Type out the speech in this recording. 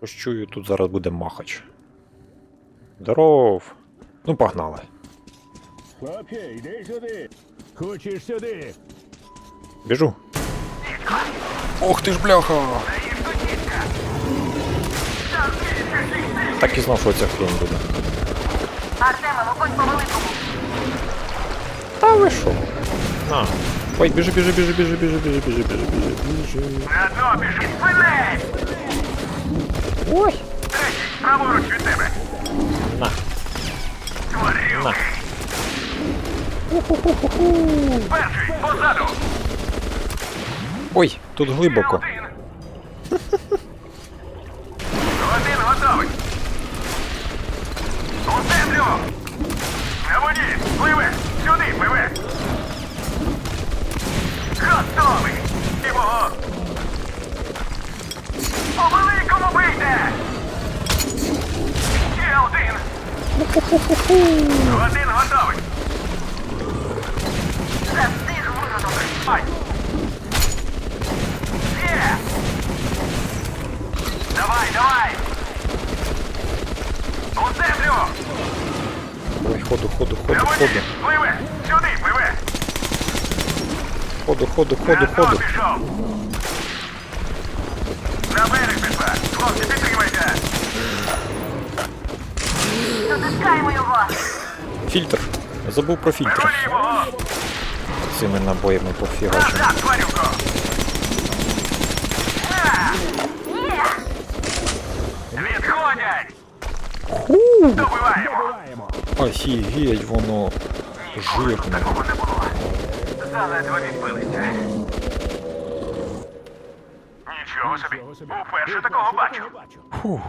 Ось чую, тут зараз буде махач. Здоров. Ну, погнали. Окей, йди сюди. Хочеш сюди? Біжу. Ох ти ж бляха! Так і знав, що ця хрень буде. Артема, вогонь по великому. Та ви що? На. Ой, біжи, біжи, біжи, біжи, біжи, біжи, біжи, біжи, біжи, біжи. На дно біжи. Спинись! Ой! Третій, праворуч від тебе. На, Тварю. на. Перший, позаду. Ой, тут глибоко. Один готовий. У землю. На воді. Пливе. Сюди, пливе. Готовий. Один готовий. Застиг виготовий. Ай. Є. Давай, давай. У землю. Ой, ходу, ходу, ходу, ходу. Пливе. Сюди, пливе. Ходу, ходу, ходу, ходу. пішов. Дотискаємо його. Фільтр. Забув про фільтр. Цими набоями пофігачу. Назад, Відходять. Добиваємо. Офігеть, воно жирне. такого не було. Заледве відбилися. Нічого собі. Собі? Уперше такого бачу. Фух.